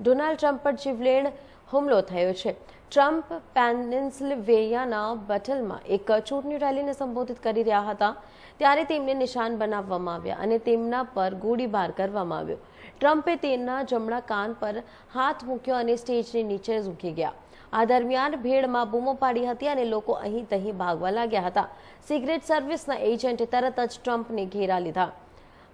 Donald Trump પર જીવલેણ હુમલો થયો છે. ટ્રમ્પ પેનિન્સલવેયાના બટલમાં એક ચૂંટણી રેલીને સંબોધિત કરી રહ્યા હતા. ત્યારે તેમને નિશાન બનાવવામાં આવ્યા અને તેમના પર ગોળીબાર કરવામાં આવ્યો. ટ્રમ્પે તેમના જમણા કાન પર હાથ મૂક્યો અને સ્ટેજની નીચે ઝૂકી ગયા. આ દરમિયાન ભીડમાં બૂમો પાડી હતી અને લોકો અહીં તહીં ભાગવા લાગ્યા હતા. સિગરેટ સર્વિસના એજન્ટે તરત જ ટ્રમ્પને ઘેરા લીધા.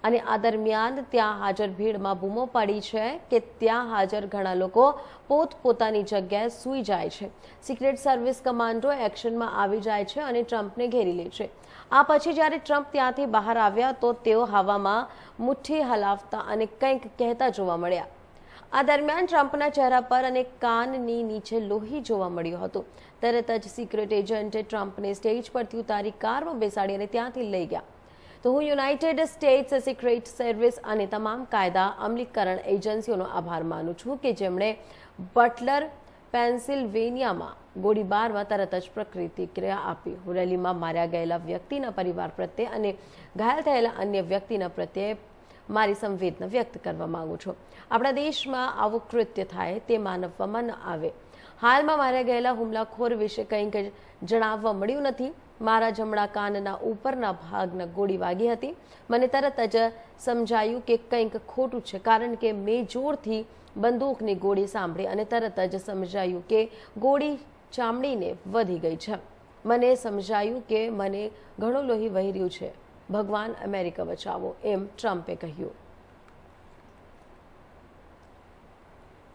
અને આ દરમિયાન ત્યાં હાજર ભીડમાં બૂમો પાડી છે કે ત્યાં હાજર ઘણા લોકો પોતપોતાની જગ્યાએ સૂઈ જાય છે. સિક્રેટ સર્વિસ કમાન્ડો એક્શનમાં આવી જાય છે અને ટ્રમ્પને ઘેરી લે છે. આ પછી જ્યારે ટ્રમ્પ ત્યાંથી બહાર આવ્યા તો તેઓ હવામાં મુઠ્ઠી હલાવતા અને કંઈક કહેતા જોવા મળ્યા. આ દરમિયાન ટ્રમ્પના ચહેરા પર અને કાનની નીચે લોહી જોવા મળ્યું હતું. તરત જ સિક્રેટ એજન્ટે ટ્રમ્પને સ્ટેજ પરથી ઉતારી કારમાં બેસાડી અને ત્યાંથી લઈ ગયા. તો હું યુનાઇટેડ સ્ટેટ્સ સિક્રેટ સર્વિસ અને તમામ કાયદા અમલીકરણ એજન્સીઓનો આભાર માનું છું કે જેમણે બટલર, પેન્સિલ્વેનિયામાં ગોળીબારમાં તરત જ પ્રતિક્રિયા આપી. હું રેલીમાં માર્યા ગયેલા વ્યક્તિના પરિવાર પ્રત્યે અને ઘાયલ થયેલા અન્ય વ્યક્તિના પ્રત્યે મારી સંવેદના વ્યક્ત કરવા માગું છું. આપણા દેશમાં આવું કૃત્ય થાય તે માનવવામાં ન આવે. હાલમાં માર્યા ગયેલા હુમલાખોર વિશે કંઈક જણાવવા મળ્યું નથી. મારા જમણા કાનના ઉપરના ભાગના ગોળી વાગી હતી. મને તરત જ સમજાયું કે કંઈક ખોટું છે, કારણ કે મેં જોરથી બંદૂકની ગોળી સાંભળી અને તરત જ સમજાયું કે ગોળી ચામડીને વધી ગઈ છે. મને સમજાયું કે મને ઘણું લોહી વહી રહ્યું છે. ભગવાન અમેરિકા બચાવો, એમ ટ્રમ્પે કહ્યું.